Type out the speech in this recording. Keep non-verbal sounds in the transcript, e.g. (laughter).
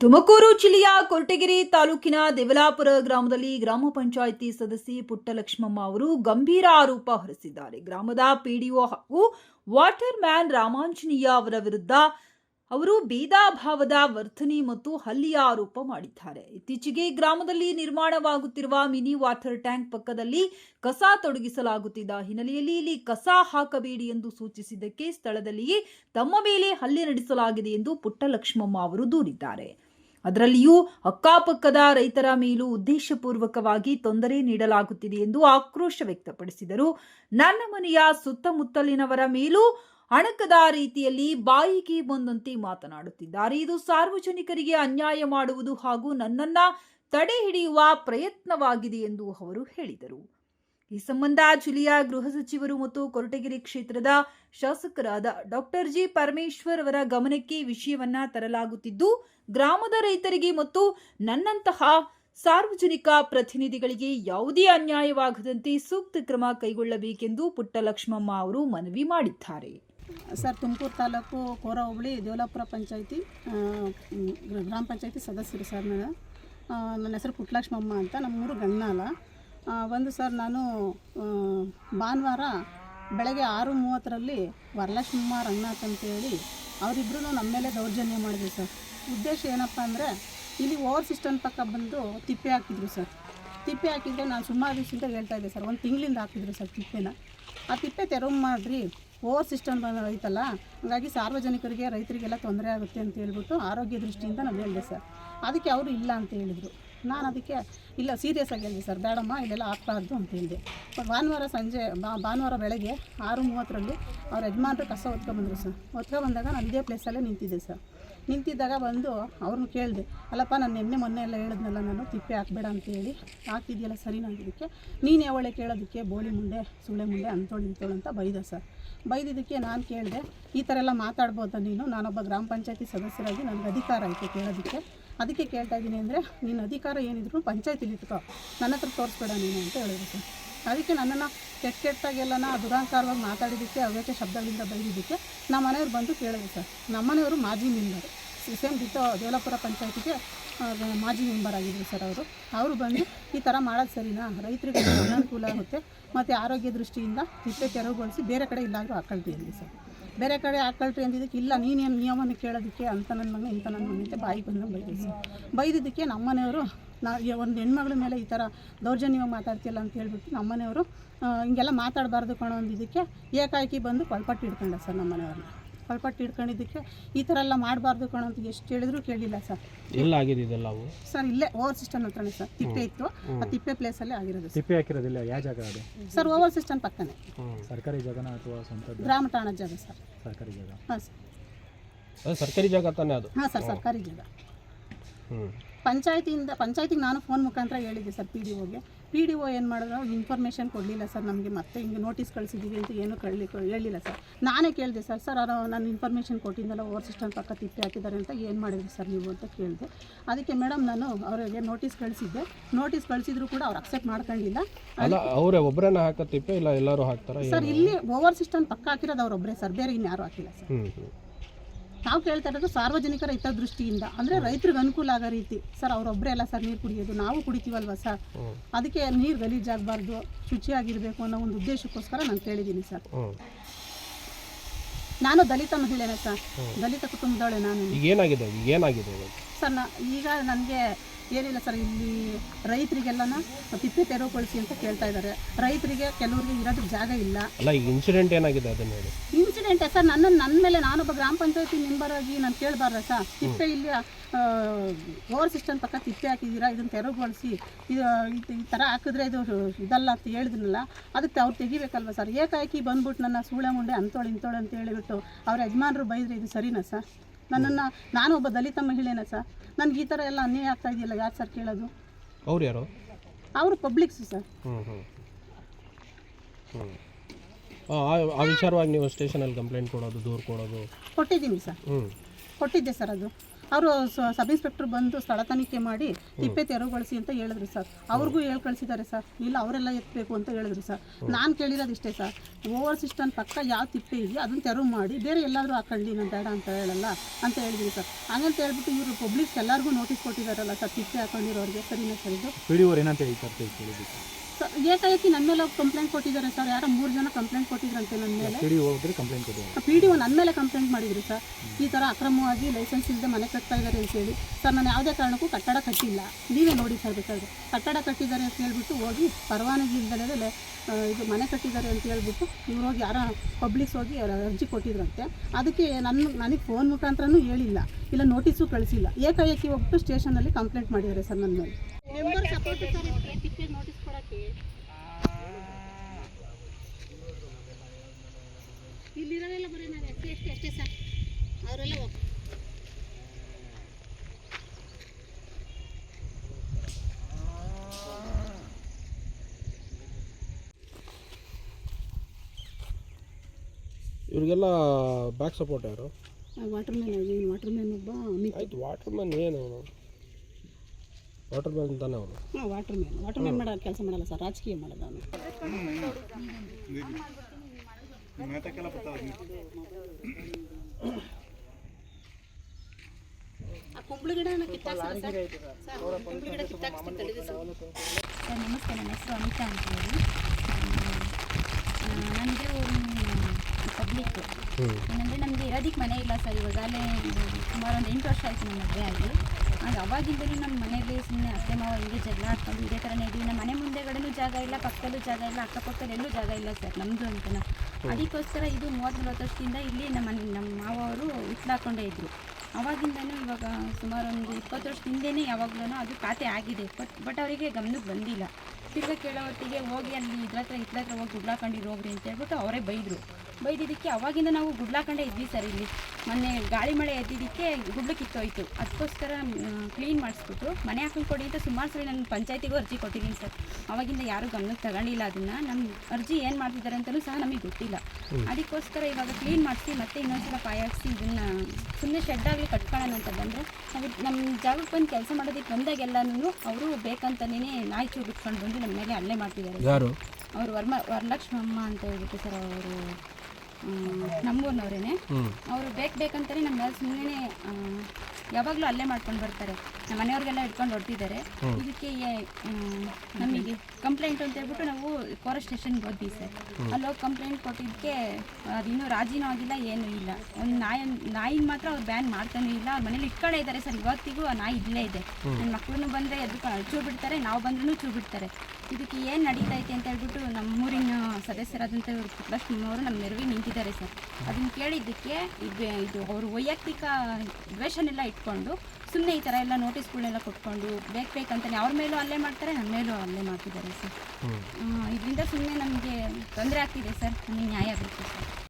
ತುಮಕೂರು ಜಿಲ್ಲೆಯ ಕೊರಟಗೆರೆ ತಾಲೂಕಿನ ದೇವಲಾಪುರ ಗ್ರಾಮದಲ್ಲಿ ಗ್ರಾಮ ಪಂಚಾಯಿತಿ ಸದಸ್ಯೆ ಪುಟ್ಟಲಕ್ಷ್ಮಮ್ಮ ಅವರು ಗಂಭೀರ ಆರೋಪ ಹೊರಿಸಿದ್ದಾರೆ. ಗ್ರಾಮದ ಪಿಡಿಒ ಹಾಗೂ ವಾಟರ್ ಮ್ಯಾನ್ ರಾಮಾಂಜನೀಯ ಅವರ ವಿರುದ್ಧ ಅವರು ಭೇದಾಭಾವದ ವರ್ತನೆ ಮತ್ತು ಹಲ್ಲಿಯ ಆರೋಪ ಮಾಡಿದ್ದಾರೆ. ಇತ್ತೀಚೆಗೆ ಗ್ರಾಮದಲ್ಲಿ ನಿರ್ಮಾಣವಾಗುತ್ತಿರುವ ಮಿನಿ ವಾಟರ್ ಟ್ಯಾಂಕ್ ಪಕ್ಕದಲ್ಲಿ ಕಸ ತೊಡಗಿಸಲಾಗುತ್ತಿದ್ದ ಹಿನ್ನೆಲೆಯಲ್ಲಿ ಇಲ್ಲಿ ಕಸ ಹಾಕಬೇಡಿ ಎಂದು ಸೂಚಿಸಿದ್ದಕ್ಕೆ ಸ್ಥಳದಲ್ಲಿಯೇ ತಮ್ಮ ಮೇಲೆ ಹಲ್ಲೆ ನಡೆಸಲಾಗಿದೆ ಎಂದು ಪುಟ್ಟಲಕ್ಷ್ಮಮ್ಮ ಅವರು ದೂರಿದ್ದಾರೆ. ಅದರಲ್ಲಿಯೂ ಅಕ್ಕಪಕ್ಕದ ರೈತರ ಮೇಲೂ ಉದ್ದೇಶಪೂರ್ವಕವಾಗಿ ತೊಂದರೆ ನೀಡಲಾಗುತ್ತಿದೆ ಎಂದು ಆಕ್ರೋಶ ವ್ಯಕ್ತಪಡಿಸಿದರು. ನನ್ನ ಮನೆಯ ಸುತ್ತಮುತ್ತಲಿನವರ ಮೇಲೂ ಅಣಕದ ರೀತಿಯಲ್ಲಿ ಬಾಯಿಗೆ ಬಂದಂತೆ ಮಾತನಾಡುತ್ತಿದ್ದಾರೆ. ಇದು ಸಾರ್ವಜನಿಕರಿಗೆ ಅನ್ಯಾಯ ಮಾಡುವುದು ಹಾಗೂ ನನ್ನನ್ನ ತಡೆ ಹಿಡಿಯುವ ಪ್ರಯತ್ನವಾಗಿದೆ ಎಂದು ಅವರು ಹೇಳಿದರು. ಈ ಸಂಬಂಧ ಜಿಲ್ಲೆಯ ಗೃಹ ಸಚಿವರು ಮತ್ತು ಕೊರಟಗಿರಿ ಕ್ಷೇತ್ರದ ಶಾಸಕರಾದ ಡಾಕ್ಟರ್ ಜಿ ಪರಮೇಶ್ವರ್ ಅವರ ಗಮನಕ್ಕೆ ವಿಷಯವನ್ನ ತರಲಾಗುತ್ತಿದ್ದು, ಗ್ರಾಮದ ರೈತರಿಗೆ ಮತ್ತು ನನ್ನಂತಹ ಸಾರ್ವಜನಿಕ ಪ್ರತಿನಿಧಿಗಳಿಗೆ ಯಾವುದೇ ಅನ್ಯಾಯವಾಗದಂತೆ ಸೂಕ್ತ ಕ್ರಮ ಕೈಗೊಳ್ಳಬೇಕೆಂದು ಪುಟ್ಟಲಕ್ಷ್ಮಮ್ಮ ಅವರು ಮನವಿ ಮಾಡಿದ್ದಾರೆ. ಸರ್, ತುಮಕೂರು ತಾಲೂಕು ಕೋರ ಹೋಬಳಿ ದೇವಲಾಪುರ ಪಂಚಾಯಿತಿ ಗ್ರಾಮ ಪಂಚಾಯಿತಿ ಸದಸ್ಯರು ಸರ್ ನಾನು ನನ್ನ ಹೆಸರು ಪುಟ್ಟಲಕ್ಷ್ಮಮ್ಮ ಅಂತ, ನಮ್ಮೂರು ಗಣ್ಣಾಲ ಒಂದು ಸರ್, ನಾನು ಭಾನುವಾರ ಬೆಳಗ್ಗೆ ಆರು ಮೂವತ್ತರಲ್ಲಿ ವರಲಕ್ಷ್ಮಮ್ಮ ರಂಗನಾಥ್ ಅಂತೇಳಿ ಅವರಿಬ್ಬರು ನಮ್ಮ ಮೇಲೆ ದೌರ್ಜನ್ಯ ಮಾಡಿದ್ರು ಸರ್. ಉದ್ದೇಶ ಏನಪ್ಪ ಅಂದರೆ, ಇಲ್ಲಿ ಓವರ್ ಸಿಸ್ಟಮ್ ಪಕ್ಕ ಬಂದು ತಿಪ್ಪೆ ಹಾಕಿದ್ರು ಸರ್. ತಿಪ್ಪೆ ಹಾಕಿದ್ರೆ ನಾನು ಸುಮಾರು ದಿವಸದಿಂದ ಹೇಳ್ತಾ ಇದ್ದೆ ಸರ್, ಒಂದು ತಿಂಗಳಿಂದ ಹಾಕಿದ್ರು ಸರ್ ತಿಪ್ಪೆನ. ಆ ತಿಪ್ಪೆ ತೆರವು ಮಾಡಿರಿ, ಓವರ್ ಸಿಸ್ಟಮ್ ಐತಲ್ಲ ಹಾಗಾಗಿ ಸಾರ್ವಜನಿಕರಿಗೆ ರೈತರಿಗೆಲ್ಲ ತೊಂದರೆ ಆಗುತ್ತೆ ಅಂತ ಹೇಳ್ಬಿಟ್ಟು ಆರೋಗ್ಯ ದೃಷ್ಟಿಯಿಂದ ನಾನು ಹೇಳಿದೆ ಸರ್. ಅದಕ್ಕೆ ಅವರು ಇಲ್ಲ ಅಂತ ಹೇಳಿದರು. ನಾನು ಅದಕ್ಕೆ, ಇಲ್ಲ ಸೀರಿಯಸ್ ಆಗಿ ಹೇಳಿದೆ, ಸರ್, ಬೇಡಮ್ಮ, ಇಲ್ಲೆಲ್ಲ ಆಗ್ತಾ ಅಂತ ಹೇಳಿದೆ. ಭಾನುವಾರ ಸಂಜೆ ಭಾನುವಾರ ಬೆಳಗ್ಗೆ ಆರು ಮೂವತ್ತರಲ್ಲಿ ಅವ್ರ ಯಜಮಾನರು ಕಸ ಹೊತ್ಕೊಂಡ್ಬಂದರು, ಸರ್. ಹೊತ್ಕೊಂಡ್ಬಂದಾಗ ನಾನು ಇದೇ ಪ್ಲೇಸಲ್ಲೇ ನಿಂತಿದ್ದೆ, ಸರ್. ನಿಂತಿದ್ದಾಗ ಬಂದು ಅವ್ರನ್ನ ಕೇಳಿದೆ, ಅಲ್ಲಪ್ಪ, ನಾನು ನಿನ್ನೆ ಮೊನ್ನೆ ಎಲ್ಲ ಹೇಳಿದ್ನಲ್ಲ, ನಾನು ತಿಪ್ಪೆ ಹಾಕ್ಬೇಡ ಅಂತ ಹೇಳಿ ಸರಿನಾಗಿದ್ದಕ್ಕೆ ಸರಿ ಇದಕ್ಕೆ. ನೀನು ಯಾವಳೆ ಕೇಳೋದಕ್ಕೆ, ಬೋಳಿ ಮುಂದೆ ಸುಳೆ ಮುಂದೆ, ಅಂತೋಳು ನಿಂತೋಳು ಅಂತ ಬೈದ, ಸರ್. ಬೈದಿದ್ದಕ್ಕೆ ನಾನು ಕೇಳಿದೆ, ಈ ಥರ ಎಲ್ಲ ಮಾತಾಡ್ಬೋದಾ ನೀನು? ನಾನೊಬ್ಬ ಗ್ರಾಮ ಪಂಚಾಯತಿ ಸದಸ್ಯರಾಗಿ, ನನಗೆ ಅಧಿಕಾರ ಆಯಿತು ಕೇಳೋದಕ್ಕೆ. ಅದಕ್ಕೆ ಕೇಳ್ತಾ ಇದ್ದೀನಿ ಅಂದರೆ ನಿನ್ನ ಅಧಿಕಾರ ಏನಿದ್ರು ಪಂಚಾಯತಿಲಿ ಇಟ್ಕೋ. ನನ್ನ ಹತ್ರ ತೋರಿಸ್ಬೇಡ ನೀನು ಅಂತ ಹೇಳಿದ್ರು ಸರ್. ಅದಕ್ಕೆ ನನ್ನನ್ನು ಕೆಟ್ಟ ಕೆಟ್ಟಾಗೆಲ್ಲನ ದುರಾಂಕಾರವಾಗಿ ಮಾತಾಡಿದ್ದಕ್ಕೆ ಅವ್ಯಾಚ ಶಬ್ದಗಳಿಂದ ಬೈದಿದ್ದಕ್ಕೆ ನಮ್ಮ ಮನೆಯವ್ರು ಬಂದು ಕೇಳಿದ್ರು ಸರ್. ನಮ್ಮ ಮನೆಯವರು ಮಾಜಿ ಮೆಂಬರ್. ಸೇಮ್ ಬಿಟ್ಟು ದೇವಲಾಪುರ ಪಂಚಾಯತಿಗೆ ಮಾಜಿ ಮೆಂಬರ್ ಆಗಿದ್ದರು ಸರ್ ಅವರು. ಅವರು ಬಂದು ಈ ಥರ ಮಾಡೋದು ಸರಿನಾ? ರೈತರಿಗೆ (coughs) ಅನಾನುಕೂಲ ಆಗುತ್ತೆ, ಮತ್ತು ಆರೋಗ್ಯ ದೃಷ್ಟಿಯಿಂದ ತಿಪ್ಪೆ ತೆರವುಗೊಳಿಸಿ ಬೇರೆ ಕಡೆ ಇಲ್ಲಾದರೂ ಹಾಕೊಳ್ತೀವಿ ಸರ್? ಬೇರೆ ಕಡೆ ಹಾಕೊಳ್ರಿ ಅಂದಿದ್ದಕ್ಕೆ ಇಲ್ಲ, ನೀನೇನು ನಿಯಮನ ಕೇಳೋದಕ್ಕೆ ಅಂತ ನನ್ನ ಮನೆ ಇಂಥ ನನ್ನ ಮನೆ ಅಂತ ಬಾಯಿಗೆ ಬಂದಂಗೆ ಬೈದಿದ್ದು ಬೈದಿದ್ದಕ್ಕೆ ನಮ್ಮನೆಯವರು ನಾವು ಒಂದು ಹೆಣ್ಮಗಳ ಮೇಲೆ ಈ ಥರ ದೌರ್ಜನ್ಯವಾಗಿ ಮಾತಾಡ್ತಿಲ್ಲ ಅಂತ ಹೇಳ್ಬಿಟ್ಟು ನಮ್ಮನೆಯವರು ಹಿಂಗೆಲ್ಲ ಮಾತಾಡಬಾರ್ದು ಕಣೋ ಅಂದಿದ್ದಕ್ಕೆ ಏಕಾಏಕಿ ಬಂದು ಕೊಳ್ಪಟ್ಟು ಹಿಡ್ಕೊಂಡೆ ಸರ್ ನಮ್ಮನೆಯವ್ರನ್ನ. ಕೊಳ್ಪಟ್ಟು ಹಿಡ್ಕೊಂಡಿದ್ದಕ್ಕೆ ಈ ಥರ ಎಲ್ಲ ಮಾಡಬಾರ್ದು ಕಣ ಅಂತ ಎಷ್ಟು ಹೇಳಿದ್ರು ಕೇಳಿಲ್ಲ ಸರ್. ಎಲ್ಲ ಆಗಿದೆ ಇದೆಲ್ಲ ಅವು? ಸರ್ ಇಲ್ಲೇ ಓವರ್ ಸಿಸ್ಟಮ್ ಹತ್ರನೇ ಸರ್. ತಿಪ್ಪೆ ಇತ್ತು. ಆ ತಿಪ್ಪೆ ಪ್ಲೇಸಲ್ಲೇ ಆಗಿರೋದು ಸರ್. ತಿಪ್ಪೆ ಹಾಕಿರೋದಿಲ್ಲ ಯಾವ ಜಾಗ ಅದು? ಸರ್ ಓವರ್ ಸಿಸ್ಟಮ್ ಪಕ್ಕನೇ. ಸರ್ಕಾರಿ ಜಾಗನ ಅಥವಾ ಸ್ವಂತ ಗ್ರಾಮ ಠಾಣದ ಜಾಗ ಸರ್. ಸರ್ಕಾರಿ ಜಾಗ. ಹಾಂ ಸರ್. ಅದು ಸರ್ಕಾರಿ ಜಾಗ ತಾನೇ ಅದು? ಹಾಂ ಸರ್ ಸರ್ಕಾರಿ ಜಾಗ. ಹ್ಞೂ ಪಂಚಾಯತಿಯಿಂದ ಪಂಚಾಯತಿಗೆ ನಾನು ಫೋನ್ ಮುಖಾಂತರ ಹೇಳಿದ್ದೆ ಸರ್ ಪಿ ಡಿ ಒಗೆ ಪಿ ಡಿ ಒ ಏನು ಮಾಡಿದ್ರು ಇನ್ಫಾರ್ಮೇಷನ್ ಕೊಡಲಿಲ್ಲ ಸರ್ ನಮಗೆ ಮತ್ತೆ ಹಿಂಗೆ ನೋಟಿಸ್ ಕಳಿಸಿದ್ದೀವಿ ಅಂತ ಏನೂ ಕಳ್ಳಿ ಹೇಳಿಲ್ಲ ಸರ್. ನಾನೇ ಕೇಳಿದೆ ಸರ್ ಸರ್ ಅದು ನಾನು ಇನ್ಫಾರ್ಮೇಷನ್ ಕೊಟ್ಟಿದ್ದಲ್ಲ ಓವರ್ ಸಿಸ್ಟಮ್ ಪಕ್ಕ ತಿಪ್ಪೆ ಹಾಕಿದ್ದಾರೆ ಅಂತ ಏನು ಮಾಡಿದ್ರು ಸರ್ ನೀವು? ಅಂತ ಕೇಳಿದೆ. ಅದಕ್ಕೆ ಮೇಡಮ್ ನಾನು ಅವರಿಗೆ ನೋಟಿಸ್ ಕಳಿಸಿದ್ದೆ. ನೋಟಿಸ್ ಕಳಿಸಿದ್ರು ಕೂಡ ಅವ್ರು ಅಕ್ಸೆಪ್ಟ್ ಮಾಡ್ಕೊಂಡಿಲ್ಲ. ಅಲ್ಲ ಅವರೇ ಹಾಕೋ ಹಾಕತ್ತಿಪ್ಪೆ ಇಲ್ಲ ಎಲ್ಲರೂ ಹಾಕ್ತಾರೆ ಸರ್ ಇಲ್ಲಿ ಓವರ್ ಸಿಸ್ಟಮ್ ಪಕ್ಕ ಹಾಕಿರೋದು ಅವ್ರೊಬ್ಬರೇ ಸರ್ ಬೇರೆ ಇನ್ಯಾರು ಹಾಕಿಲ್ಲ ಸರ್. ನಾವು ಕೇಳ್ತಾ ಇರೋದು ಸಾರ್ವಜನಿಕರ ಹಿತದೃಷ್ಟಿಯಿಂದ. ಅಂದರೆ ರೈತರಿಗೆ ಅನುಕೂಲ ಆಗೋ ರೀತಿ. ಸರ್ ಅವ್ರೊಬ್ಬರೇ ಅಲ್ಲ ಸರ್ ನೀರು ಕುಡಿಯೋದು ನಾವು ಕುಡಿತೀವಲ್ವಾ ಸರ್? ಅದಕ್ಕೆ ನೀರು ಗಲೀಜಾಗಬಾರ್ದು ಶುಚಿಯಾಗಿರ್ಬೇಕು ಅನ್ನೋ ಒಂದು ಉದ್ದೇಶಕ್ಕೋಸ್ಕರ ನಾನು ಕೇಳಿದ್ದೀನಿ ಸರ್. ನಾನು ದಲಿತ ಮಹಿಳೆನೇ ಸರ್. ದಲಿತ ಕುಟುಂಬದವಳೆ ನಾನು. ಈಗ ಏನಾಗಿದೆ? ಸರ್ ನಾ ಈಗ ನನಗೆ ಏನಿಲ್ಲ ಸರ್ ಇಲ್ಲಿ ರೈತರಿಗೆಲ್ಲನ ತಿಪ್ಪೆ ತೆರವುಗೊಳಿಸಿ ಅಂತ ಕೇಳ್ತಾ ಇದ್ದಾರೆ. ರೈತರಿಗೆ ಕೆಲವರಿಗೆ ಇರೋದಕ್ಕೆ ಜಾಗ ಇಲ್ಲ. ಅಲ್ಲ ಈಗ ಇನ್ಸಿಡೆಂಟ್ ಏನಾಗಿದೆ ಅದನ್ನ ಹೇಳಿ? Incident sir? ನನ್ನ ನನ್ನ ಮೇಲೆ ನಾನೊಬ್ಬ ಗ್ರಾಮ ಪಂಚಾಯತಿ ಮೆಂಬರ್ ಆಗಿ ನಾನು ಕೇಳಬಾರ್ದ ಸರ್? ತಿಪ್ಪೆ ಇಲ್ಲಿ ಓವರ್ ಸಿಸ್ಟಮ್ ಪಕ್ಕ ತಿಪ್ಪೆ ಹಾಕಿದ್ದೀರಾ? ಇದನ್ನು ತೆರವುಗೊಳಿಸಿ ಇದು ಈ ಥರ ಹಾಕಿದ್ರೆ ಇದು ಇದಲ್ಲ ಅಂತ ಹೇಳಿದ್ನಲ್ಲ ಅದಕ್ಕೆ ಅವ್ರು ತೆಗಿಬೇಕಲ್ವ ಸರ್? ಏಕಾಏಕಿ ಬಂದ್ಬಿಟ್ಟು ನನ್ನ ಸೂಳೆ ಮುಂಡೆ ಅಂತೋಳು ಇಂತೋಳು ಅಂತ ಹೇಳಿಬಿಟ್ಟು ಅವ್ರ ಯಜಮಾನರು ಬೈದ್ರೆ ಇದು ಸರಿನಾ ಸರ್? ನನ್ನನ್ನು ನಾನು ಒಬ್ಬ ದಲಿತ ಮಹಿಳೆನ ಸರ್? ನನಗೆ ಈ ಥರ ಎಲ್ಲ ಅನ್ಯಾಯ ಆಗ್ತಾ ಇದೆಯಲ್ಲ ಯಾರು ಸರ್ ಕೇಳೋದು? ಅವ್ರು ಯಾರು? ಅವರು ಪಬ್ಲಿಕ್ಸು ಸರ್. ಹ್ಞೂ ಹ್ಞೂ ಹ್ಞೂ ಆ- ಆ ವಿಚಾರವಾಗಿ ನೀವು ಸ್ಟೇಷನಲ್ಲಿ ಕಂಪ್ಲೇಂಟ್ ಕೊಡೋದು ದೂರು ಕೊಡೋದು. ಕೊಟ್ಟಿದ್ದೀನಿ ಸರ್. ಹ್ಞೂ ಕೊಟ್ಟಿದ್ದೆ ಸರ್ ಅದು. ಅವರು ಸಬ್ ಇನ್ಸ್ಪೆಕ್ಟರ್ ಬಂದು ಸ್ಥಳ ತನಿಖೆ ಮಾಡಿ ತಿಪ್ಪೆ ತೆರವುಗೊಳಿಸಿ ಅಂತ ಹೇಳಿದ್ರು ಸರ್. ಅವ್ರಿಗೂ ಹೇಳಿ ಕಳಿಸಿದ್ದಾರೆ ಸರ್. ಇಲ್ಲ ಅವರೆಲ್ಲ ಎತ್ತಬೇಕು ಅಂತ ಹೇಳಿದ್ರು ಸರ್. ನಾನು ಕೇಳಿರೋದು ಇಷ್ಟೇ ಸರ್. ಓವರ್ ಸಿಸ್ಟಮ್ ಪಕ್ಕ ಯಾವ ತಿಪ್ಪೆ ಇದೆಯೋ ಅದನ್ನ ತೆರವು ಮಾಡಿ ಬೇರೆ ಎಲ್ಲಾದರೂ ಹಾಕೊಳ್ಳಿ ನಾನು ಬೇಡ ಅಂತ ಹೇಳಲ್ಲ ಅಂತ ಹೇಳಿದ್ವಿ ಸರ್. ಹಂಗಂತ ಹೇಳ್ಬಿಟ್ಟು ಇವರು ಪಬ್ಲಿಕ್ ಎಲ್ಲರಿಗೂ ನೋಟಿಸ್ ಕೊಟ್ಟಿದ್ದಾರಲ್ಲ ಸರ್ ತಿಪ್ಪೆ ಹಾಕೊಂಡಿರೋರಿಗೆ. ಸರಿನಾ ಸರ್ ಇದು? ಏನಂತ ಹೇಳ್ತಾರೆ ಸರ್ ಏಕಾಏಕಿ ನನ್ನ ಮೇಲೆ ಕಂಪ್ಲೇಂಟ್ ಕೊಟ್ಟಿದ್ದಾರೆ ಸರ್ ಯಾರೋ ಮೂರು ಜನ ಕಂಪ್ಲೇಂಟ್ ಕೊಟ್ಟಿದ್ರಂತೆ ನನ್ನ ಮೇಲೆ. ಪಿ ಡಿ ಹೋಗಿದ್ರೆ ಕಂಪ್ಲೇಂಟ್ ಕೊಟ್ಟಿದ್ದಾರೆ. ಪಿ ಡಿ ಒ ನನ್ನ ಮೇಲೆ ಕಂಪ್ಲೇಂಟ್ ಮಾಡಿದ್ರು ಸರ್ ಈ ಥರ ಅಕ್ರಮವಾಗಿ ಲೈಸೆನ್ಸ್ ಇಲ್ಲದೆ ಮನೆ ಕಟ್ತಾ ಇದ್ದಾರೆ ಅಂತ ಹೇಳಿ. ಸರ್ ನಾನು ಯಾವುದೇ ಕಾರಣಕ್ಕೂ ಕಟ್ಟಡ ಕಟ್ಟಿಲ್ಲ. ನೀವೇ ನೋಡಿ ಸರ್ ಬೇಕಾದ್ರೆ. ಕಟ್ಟಡ ಕಟ್ಟಿದ್ದಾರೆ ಅಂತ ಹೇಳ್ಬಿಟ್ಟು ಹೋಗಿ ಪರವಾನಗಿ ಇಲ್ಲದೇ ಇದು ಮನೆ ಕಟ್ಟಿದ್ದಾರೆ ಅಂತ ಹೇಳ್ಬಿಟ್ಟು ಇವ್ರು ಹೋಗಿ ಯಾರೋ ಪಬ್ಲಿಕ್ಸ್ ಹೋಗಿ ಅರ್ಜಿ ಕೊಟ್ಟಿದ್ರಂತೆ. ಅದಕ್ಕೆ ನನ್ನ ನನಗೆ ಫೋನ್ ಮುಖಾಂತರನೂ ಹೇಳಿಲ್ಲ. ಇಲ್ಲ ನೋಟಿಸು ಕಳಿಸಿಲ್ಲ. ಏಕಾಏಕಿ ಹೋಗ್ಬಿಟ್ಟು ಸ್ಟೇಷನಲ್ಲಿ ಕಂಪ್ಲೇಂಟ್ ಮಾಡಿದ್ದಾರೆ ಸರ್ ನನ್ನ ಮೇಲೆ ನೋಟಿಸ್ ಕೊಡೋಕ್ಕೆ ಇಲ್ಲಿರೋರೆಲ್ಲ ಬರೀ ನಾವು. ಅಷ್ಟೇ ಅಷ್ಟೇ ಅಷ್ಟೇ ಸರ್ ಅವರೆಲ್ಲ ಇವ್ರಿಗೆಲ್ಲ ಬ್ಯಾಕ್ ಸಪೋರ್ಟ್ ಯಾರು? ವಾಟರ್ ಮ್ಯಾನ್ ವಾಟರ್ ಮ್ಯಾನ್ ಒಬ್ಬ ಅಮಿತ್. ಆಯ್ತು ವಾಟರ್ ಮ್ಯಾನ್ ಏನು ಅವನು? ವಾಟರ್ ಮ್ಯಾನ್ ತಾನೆ ಅವನು? ಹಾಂ ವಾಟರ್ ಮ್ಯಾನ್ ವಾಟರ್ ಮ್ಯಾನ್ ಮಾಡೋ ಕೆಲಸ ಮಾಡಲ್ಲ ಸರ್ ರಾಜಕೀಯ ಮಾಡೋದು ಅವನು. ಆ ಕುಂಬಳ ಗಿಡ ಸರ್. ನಮಸ್ತೆ ನನ್ನ ಹೆಸರು ಅಮಿತಾ ಅಂತ ಹೇಳಿ ನಮ್ಮದು ಪಬ್ಲಿಕ್ ಏನಂದರೆ ನಮಗೆ ಇರೋದಕ್ಕೆ ಮನೆ ಇಲ್ಲ ಸರ್ ಇವಾಗಲೇ ಸುಮಾರು ಒಂದು ಎಂಟು ವರ್ಷ ಆಯಿತು ನಮ್ಮ ಮದುವೆ ಆಗಿ. ಆಗ ಅವಾಗಿಂದಲೂ ನಮ್ಮ ಮನೆಯಲ್ಲಿ ಸುಮ್ಮನೆ ಅತ್ತೆ ಮಾವ ಹಿಂಗೆ ಜಗಳ ಹಾಕ್ಕೊಂಡು ಇದೇ ಥರನೇ ಇದ್ವಿ. ನಮ್ಮ ಮನೆ ಮುಂದೆಗಡೆನೂ ಜಾಗ ಇಲ್ಲ ಪಕ್ಕದಲ್ಲೂ ಜಾಗ ಇಲ್ಲ ಅಕ್ಕಪಕ್ಕದಲ್ಲಿ ಎಲ್ಲೂ ಜಾಗ ಇಲ್ಲ ಸರ್ ನಮ್ಮದು ಅಂತನ. ಅದಕ್ಕೋಸ್ಕರ ಇದು ಮೂವತ್ತು ನಲ್ವತ್ತು ವರ್ಷದಿಂದ ಇಲ್ಲಿ ನಮ್ಮ ಮನೆ ನಮ್ಮ ಮಾವ ಅವರು ಇಟ್ಲಾಕೊಂಡೇ ಇದ್ದರು ಅವಾಗಿಂದನೂ ಇವಾಗ ಸುಮಾರು ಒಂದು ಇಪ್ಪತ್ತು ವರ್ಷದ ಹಿಂದೆನೇ ಯಾವಾಗಲೂ ಅದು ಖಾತೆ ಆಗಿದೆ. ಬಟ್ ಬಟ್ ಅವರಿಗೆ ಗಮನಕ್ಕೆ ಬಂದಿಲ್ಲ. ತಿರ್ಗಾ ಕೇಳೋ ಹೊತ್ತಿಗೆ ಹೋಗಿ ಅಲ್ಲಿ ಇದ್ರ ಹತ್ರ ಇದ್ರ ಹತ್ರ ಹೋಗಿ ಗುಡ್ಲಾಕೊಂಡಿರು ಹೋಗ್ರಿ ಅಂತ ಹೇಳ್ಬಿಟ್ಟು ಅವರೇ ಬೈದರು. ಬೈದಿದ್ದಕ್ಕೆ ಅವಾಗಿಂದ ನಾವು ಗುಡ್ಲಾಕೊಂಡೇ ಇದ್ವಿ ಸರ್ ಇಲ್ಲಿ. ಮೊನ್ನೆ ಗಾಳಿ ಮಳೆ ಎದ್ದಿದ್ದಕ್ಕೆ ಗುಡ್ಲು ಕಿತ್ತೋಯ್ತು. ಅದಕ್ಕೋಸ್ಕರ ಕ್ಲೀನ್ ಮಾಡಿಸ್ಬಿಟ್ಟು ಮನೆ ಹಾಕೊಂಡು ಕೊಡಿ ಅಂತ ಸುಮಾರು ಸರಿ ನಾನು ಪಂಚಾಯತಿಗೂ ಅರ್ಜಿ ಕೊಟ್ಟಿದ್ದೀನಿ ಸರ್. ಅವಾಗಿಂದ ಯಾರೂ ಗಮನಕ್ಕೆ ತಗೊಂಡಿಲ್ಲ ಅದನ್ನು. ನಮ್ಮ ಅರ್ಜಿ ಏನು ಮಾಡ್ತಿದ್ದಾರೆ ಅಂತಲೂ ಸಹ ನಮಗೆ ಗೊತ್ತಿಲ್ಲ. ಅದಕ್ಕೋಸ್ಕರ ಇವಾಗ ಕ್ಲೀನ್ ಮಾಡಿಸಿ ಮತ್ತೆ ಇನ್ನೊಂದ್ಸಲ ಪಾಯಾಡಿಸಿ ಇದನ್ನು ಸುಮ್ಮನೆ ಶೆಡ್ ಆಗಲಿ ಕಟ್ಕೊಳ್ಳೋಣ ಅಂತ ಬಂದರೆ ನಾವು ನಮ್ಮ ಜಾಗಕ್ಕೆ ಬಂದು ಕೆಲಸ ಮಾಡೋದಕ್ಕೆ ಬಂದಾಗೆಲ್ಲನೂ ಅವರು ಬೇಕಂತಲೇ ನಾಯಿ ಚೂರು ಬಿಟ್ಕೊಂಡು ಬಂದು ನಮ್ಮ ಮೇಲೆ ಅಲ್ಲೇ ಮಾಡ್ತಿದ್ದಾರೆ. ಅವರು ವರ್ಮ ವರಲಕ್ಷ್ಮಮ್ಮ ಅಂತ ಹೇಳ್ಬಿಟ್ಟು ಸರ್ ಅವರು. ಹ್ಞೂ ಅವರು ಬೇಕು ಬೇಕಂತಾನೆ ನಮ್ಮ ಮೇಲೆ ಸುಮ್ಮನೆ ಯಾವಾಗಲೂ ಅಲ್ಲೇ ಮಾಡ್ಕೊಂಡು ಬರ್ತಾರೆ. ನಮ್ಮ ಮನೆಯವ್ರಿಗೆಲ್ಲ ಇಟ್ಕೊಂಡು ಹೊಡ್ತಿದ್ದಾರೆ ಇದಕ್ಕೆ ನಮಗೆ ಕಂಪ್ಲೇಂಟ್ ಅಂತ ಹೇಳ್ಬಿಟ್ಟು ನಾವು ಕೋರ ಸ್ಟೇಷನ್ಗೆ ಹೋದ್ವಿ ಸರ್. ಅಲ್ಲಿ ಹೋಗಿ ಕಂಪ್ಲೇಂಟ್ ಕೊಟ್ಟಿದ್ದಕ್ಕೆ ಅದಿನ್ನೂ ರಾಜಿನೂ ಆಗಿಲ್ಲ ಏನೂ ಇಲ್ಲ. ಒಂದು ನಾಯಿ ನಾಯಿನ ಮಾತ್ರ ಅವ್ರು ಬ್ಯಾನ್ ಮಾಡ್ತಾನೂ ಇಲ್ಲ. ಅವ್ರ ಮನೇಲಿ ಇಟ್ಕೊಂಡೇ ಇದ್ದಾರೆ ಸರ್. ಇವತ್ತಿಗೂ ಆ ನಾಯಿ ಇಲ್ಲೇ ಇದೆ. ನನ್ನ ಮಕ್ಕಳು ಬಂದರೆ ಎದ್ದು ಚೂ ಬಿಡ್ತಾರೆ ನಾವು ಬಂದ್ರೂ ಚೂ ಬಿಡ್ತಾರೆ. ಇದಕ್ಕೆ ಏನು ನಡೀತೈತೆ ಅಂತ ಹೇಳ್ಬಿಟ್ಟು ನಮ್ಮೂರಿನ ಸದಸ್ಯರಾದಂಥ ಇವರು ಪುಟ್ಟಲಕ್ಷ್ಮಿ ಅವರು ನಮ್ಮ ನೆರವಿಗೆ ನಿಂತಿದ್ದಾರೆ ಸರ್. ಅದನ್ನು ಕೇಳಿದ್ದಕ್ಕೆ ಇದು ಇದು ಅವರು ವೈಯಕ್ತಿಕ ದ್ವೇಷನೆಲ್ಲ ಇಟ್ಕೊಂಡು ಸುಮ್ಮನೆ ಈ ಥರ ಎಲ್ಲ ನೋಟಿಸ್ಗಳನ್ನೆಲ್ಲ ಕೊಟ್ಕೊಂಡು ಬೇಕು ಬೇಕಂತಾನೆ ಅವ್ರ ಮೇಲೂ ಅಲ್ಲೇ ಮಾಡ್ತಾರೆ ನನ್ನ ಮೇಲೂ ಅಲ್ಲೇ ಮಾಡ್ತಿದ್ದಾರೆ ಸರ್. ಇದರಿಂದ ಸುಮ್ಮನೆ ನಮಗೆ ತೊಂದರೆ ಆಗ್ತಿದೆ ಸರ್ ನಮಗೆ ನ್ಯಾಯ ಬೇಕು ಸರ್.